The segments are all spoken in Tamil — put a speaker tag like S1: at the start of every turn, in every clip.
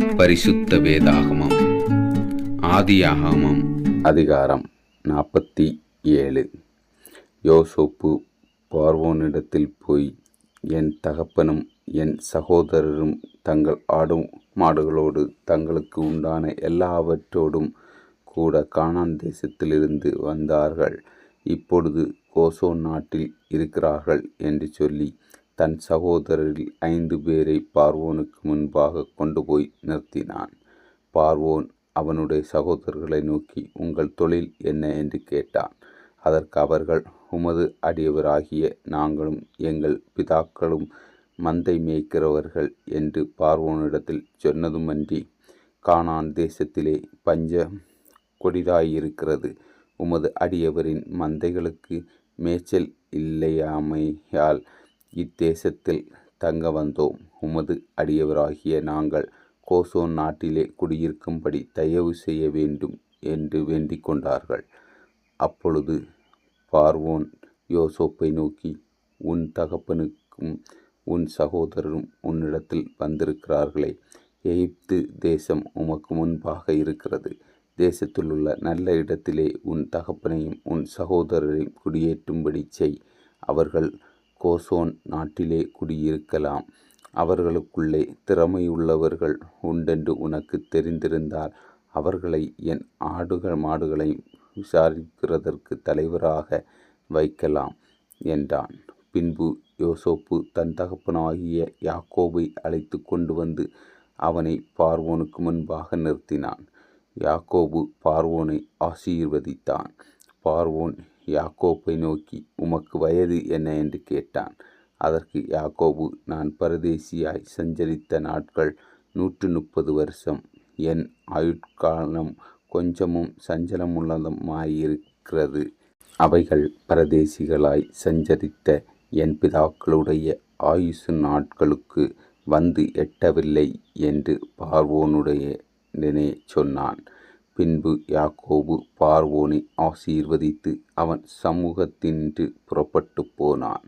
S1: பரிசுத்த வேதாகமம். ஆதியாகமம். அதிகாரம் நாற்பத்தி ஏழு. யோசோப்பு பார்வோனிடத்தில் போய் என் தகப்பனும் என் சகோதரரும் தங்கள் ஆடும் மாடுகளோடு தங்களுக்கு உண்டான எல்லாவற்றோடும் கூட கானான் தேசத்திலிருந்து வந்தார்கள். இப்பொழுது கோசோ நாட்டில் இருக்கிறார்கள் என்று சொல்லி தன் சகோதரரில் ஐந்து பேரை பார்வோனுக்கு முன்பாக கொண்டு போய் நிறுத்தினான். பார்வோன் அவனுடைய சகோதரர்களை நோக்கி உங்கள் தொழில் என்ன? என்று கேட்டான். அதற்கு அவர்கள் உமது அடியவராகிய நாங்களும் எங்கள் பிதாக்களும் மந்தை மேய்க்கிறவர்கள் என்று பார்வோனிடத்தில் சொன்னதுமன்றி கானான் தேசத்திலே பஞ்ச கொடிதாயிருக்கிறது. உமது அடியவரின் மந்தைகளுக்கு மேய்ச்சல் இல்லையாமையால் இத்தேசத்தில் தங்க வந்தோம். உமது அடியவராகிய நாங்கள் கோசோன் நாட்டிலே குடியிருக்கும்படி தயவு செய்ய வேண்டும் என்று வேண்டிக் கொண்டார்கள். அப்பொழுது பார்வோன் யோசோப்பை நோக்கி உன் தகப்பனுக்கும் உன் சகோதரரும் உன்னிடத்தில் வந்திருக்கிறார்களே. எகிப்து தேசம் உமக்கு முன்பாக இருக்கிறது. தேசத்திலுள்ள நல்ல இடத்திலே உன் தகப்பனையும் உன் சகோதரரையும் குடியேற்றும்படி செய். அவர்கள் கோசோன் நாட்டிலே குடியிருக்கலாம். அவர்களுக்குள்ளே திறமையுள்ளவர்கள் உண்டென்று உனக்கு தெரிந்திருந்தால் அவர்களை என் ஆடுகள் மாடுகளை விசாரிக்கிறதற்கு தலைவராக வைக்கலாம் என்றான். பின்பு யோசோப்பு தன் தகப்பனாகிய யாக்கோபை அழைத்து கொண்டு வந்து அவனை பார்வோனுக்கு முன்பாக நிறுத்தினான். யாக்கோபு பார்வோனை ஆசீர்வதித்தான். பார்வோன் யாக்கோப்பை நோக்கி உமக்கு வயது என்ன? என்று கேட்டான். அதற்கு யாக்கோபு நான் பரதேசியாய் சஞ்சரித்த நாட்கள் நூற்று முப்பது வருஷம். என் ஆயுட்காலம் கொஞ்சமும் சஞ்சலமுள்ளதுமாயிருக்கிறது. அவைகள் பரதேசிகளாய் சஞ்சரித்த என் பிதாக்களுடைய ஆயுசு நாட்களுக்கு வந்து எட்டவில்லை என்று பார்வோனுடைய நினை சொன்னான். பின்பு யாக்கோபு பார்வோனை ஆசீர்வதித்து அவன் சமூகத்தின்று புறப்பட்டு போனான்.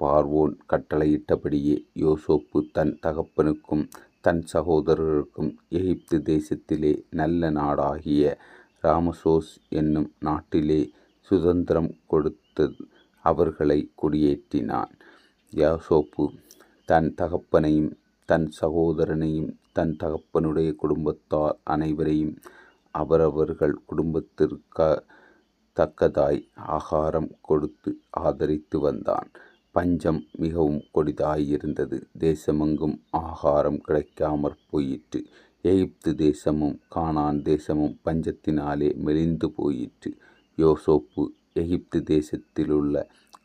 S1: பார்வோன் கட்டளையிட்டபடியே யோசோப்பு தன் தகப்பனுக்கும் தன் சகோதரருக்கும் எகிப்து தேசத்திலே நல்ல நாடாகிய ராமசோஸ் என்னும் நாட்டிலே சுதந்திரம் கொடுத்து அவர்களை குடியேற்றினான். யோசோப்பு தன் தகப்பனையும் தன் சகோதரனையும் தன் தகப்பனுடைய குடும்பத்தார் அனைவரையும் அவரவர்கள் குடும்பத்திற்காக தக்கதாய் ஆகாரம் கொடுத்து ஆதரித்து வந்தான். பஞ்சம் மிகவும் கொடிதாயிருந்தது. தேசமெங்கும் ஆகாரம் கிடைக்காமற் போயிற்று. எகிப்து தேசமும் கானான் தேசமும் பஞ்சத்தினாலே மெலிந்து போயிற்று. யோசோப்பு எகிப்து தேசத்திலுள்ள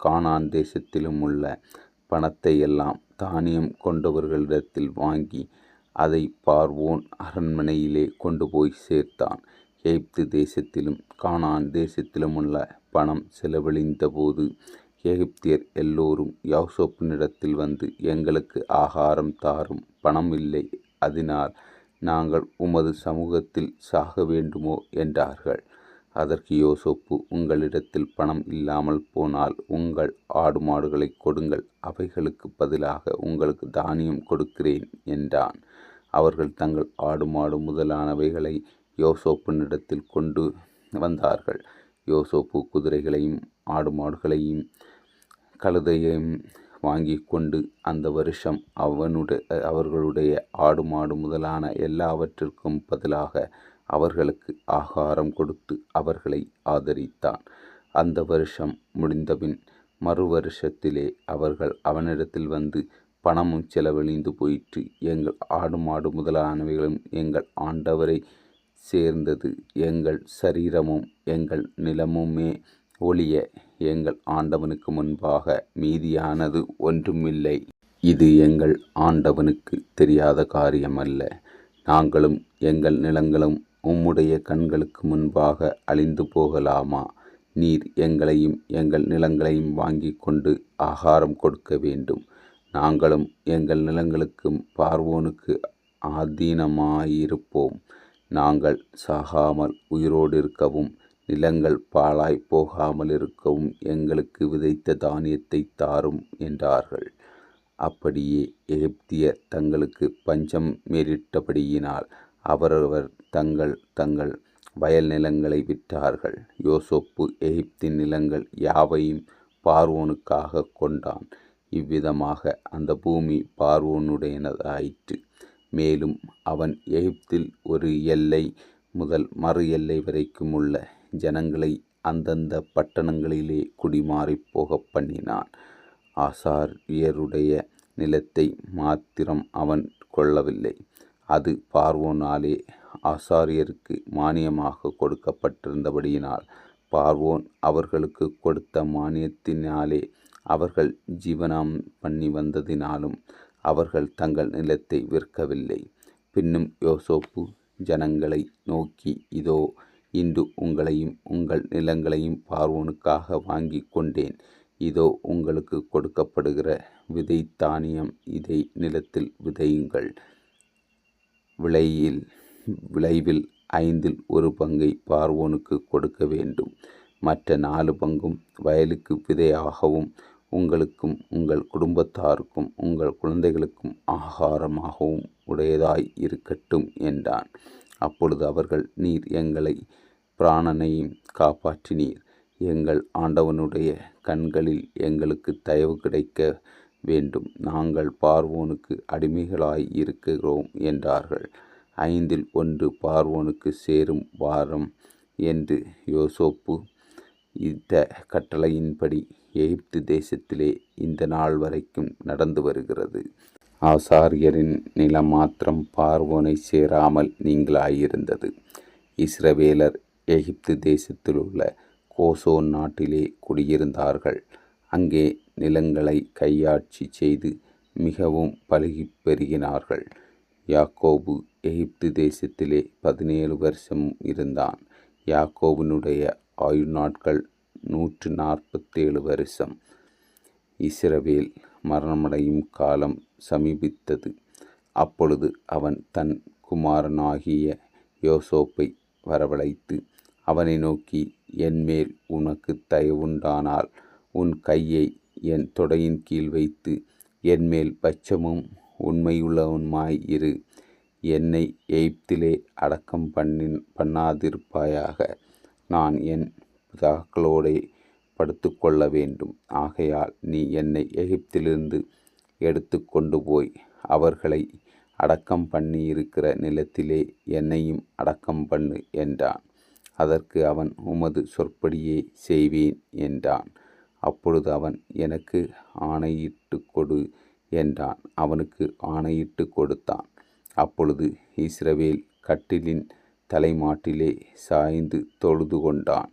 S1: கானான் தேசத்திலும் உள்ள பணத்தை எல்லாம் தானியம் கொண்டவர்களிடத்தில் வாங்கி அதை பார்வோன் அரண்மனையிலே கொண்டு போய் சேர்த்தான். எகிப்து தேசத்திலும் கானான் தேசத்திலும் உள்ள பணம் செலவழிந்தபோது எகிப்தியர் எல்லோரும் யோசோப்பினிடத்தில் வந்து எங்களுக்கு ஆகாரம் தாரும் பணம் இல்லை. அதனால் நாங்கள் உமது சமூகத்தில் சாக வேண்டுமோ? என்றார்கள். அதற்கு யோசோப்பு உங்களிடத்தில் பணம் இல்லாமல் போனால் உங்கள் ஆடு மாடுகளை கொடுங்கள். அவைகளுக்கு பதிலாக உங்களுக்கு தானியம் கொடுக்கிறேன் என்றான். அவர்கள் தங்கள் ஆடு மாடு முதலானவைகளை யோசோப்பினிடத்தில் கொண்டு வந்தார்கள். யோசோப்பு குதிரைகளையும் ஆடு மாடுகளையும் கழுதையையும் வாங்கி கொண்டு அந்த வருஷம் அவனுடைய அவர்களுடைய ஆடு மாடு முதலான எல்லாவற்றிற்கும் பதிலாக அவர்களுக்கு ஆகாரம் கொடுத்து அவர்களை ஆதரித்தான். அந்த வருஷம் முடிந்தபின் மறு வருஷத்திலே அவர்கள் அவனிடத்தில் வந்து பணமும் செலவழிந்து போயிற்று. எங்கள் ஆடு மாடு முதலானவைகளும் எங்கள் ஆண்டவரை சேர்ந்தது. எங்கள் சரீரமும் எங்கள் நிலமுமே ஒளிய எங்கள் ஆண்டவனுக்கு முன்பாக மீதியானது ஒன்றுமில்லை. இது எங்கள் ஆண்டவனுக்கு தெரியாத காரியமல்ல. நாங்களும் எங்கள் நிலங்களும் உம்முடைய கண்களுக்கு முன்பாக அழிந்து போகலாமா? நீர் எங்களையும் எங்கள் நிலங்களையும் வாங்கி கொண்டு ஆகாரம் கொடுக்க வேண்டும். நாங்களும் எங்கள் நிலங்களுக்கும் பார்வோனுக்கு ஆதீனமாயிருப்போம். நாங்கள் சாகாமல் உயிரோடு இருக்கவும் நிலங்கள் பாழாய் போகாமல் இருக்கவும் எங்களுக்கு விதைத்த தானியத்தை தாரும் என்றார்கள். அப்படியே எகிப்தியர் தங்களுக்கு பஞ்சம் மேலிட்டபடியினால் அவரவர் தங்கள் தங்கள் வயல் நிலங்களை விற்றார்கள். யோசோப்பு எகிப்தின் நிலங்கள் யாவையும் பார்வோனுக்காகக் கொண்டான். இவ்விதமாக அந்த பூமி பார்வோனுடையனதாயிற்று மேலும் அவன் எகிப்தில் ஒரு எல்லை முதல் மறு எல்லை வரைக்குமுள்ள ஜனங்களை அந்தந்த பட்டணங்களிலே குடிமாறிப் போகப் பண்ணினான். ஆசாரியருடைய நிலத்தை மாத்திரம் அவன் கொள்ளவில்லை. அது பார்வோனாலே ஆசாரியருக்கு மானியமாக கொடுக்கப்பட்டிருந்தபடியினால் பார்வோன் அவர்களுக்கு கொடுத்த மானியத்தினாலே அவர்கள் ஜீவனம் பண்ணி வந்ததினாலும் அவர்கள் தங்கள் நிலத்தை விற்கவில்லை. பின்னும் யோசோப்பு ஜனங்களை நோக்கி இதோ இன்று உங்களையும் உங்கள் நிலங்களையும் பார்வோனுக்காக வாங்கி கொண்டேன். இதோ உங்களுக்கு கொடுக்கப்படுகிற விதை தானியம் இதை நிலத்தில் விதையுங்கள். விளையில் விளைவில் ஐந்தில் ஒரு பங்கை பார்வோனுக்கு கொடுக்க வேண்டும். மற்ற நாலு பங்கும் வயலுக்கு விதையாகவும் உங்களுக்கும் உங்கள் குடும்பத்தாருக்கும் உங்கள் குழந்தைகளுக்கும் ஆகாரமாகவும் உடையதாய் இருக்கட்டும் என்றான். அப்பொழுது அவர்கள் நீர் எங்களை பிராணனையும் காப்பாற்றினீர். எங்கள் ஆண்டவனுடைய கண்களில் எங்களுக்கு தயவு கிடைக்க வேண்டும். நாங்கள் பார்வோனுக்கு அடிமைகளாய் இருக்கிறோம் என்றார்கள். ஐந்தில் ஒன்று பார்வோனுக்கு சேரும் வாரம் என்று யோசோப்பு இந்த கட்டளையின்படி எகிப்து தேசத்திலே இந்த நாள் வரைக்கும் நடந்து வருகிறது. ஆசாரியரின் நிலம் மாத்திரம் பார்வோனை சேராமல் நீங்களாயிருந்தது. இஸ்ரவேலர் எகிப்து தேசத்திலுள்ள கோசோன் நாட்டிலே குடியிருந்தார்கள். அங்கே நிலங்களை கையாட்சி செய்து மிகவும் பழகி பெருகினார்கள். யாக்கோபு எகிப்து தேசத்திலே பதினேழு வருஷம் இருந்தான். யாக்கோபினுடைய ஆயுள் நாட்கள் நூற்று நாற்பத்தேழு வருஷம். இஸ்ரவேல் மரணமடையும் காலம் சமீபித்தது. அப்பொழுது அவன் தன் குமாரனாகிய யோசோப்பை வரவழைத்து அவனை நோக்கி என்மேல் உனக்கு தயவுண்டானால் உன் கையை என் தொடையின் கீழ் வைத்து என்மேல் பட்சமும் உண்மையுள்ளவனுமாய் இரு. என்னை எய்ப்திலே அடக்கம் பண்ணின் பண்ணாதிருப்பாயாக. நான் என் பிதாக்களோடே படுத்துக்கொள்ள வேண்டும். ஆகையால் நீ என்னை எகிப்திலிருந்து எடுத்து கொண்டு போய் அவர்களை அடக்கம் பண்ணி இருக்கிற நிலத்திலே என்னையும் அடக்கம் பண்ணு என்றான். அதற்கு அவன் உமது சொற்படியே செய்வேன் என்றான். அப்பொழுது அவன் எனக்கு ஆணையிட்டு கொடு என்றான். அவனுக்கு ஆணையிட்டு கொடுத்தான். அப்பொழுது இஸ்ரவேல் கட்டிலின் தலைமாட்டிலே சாய்ந்து தொழுது கொண்டான்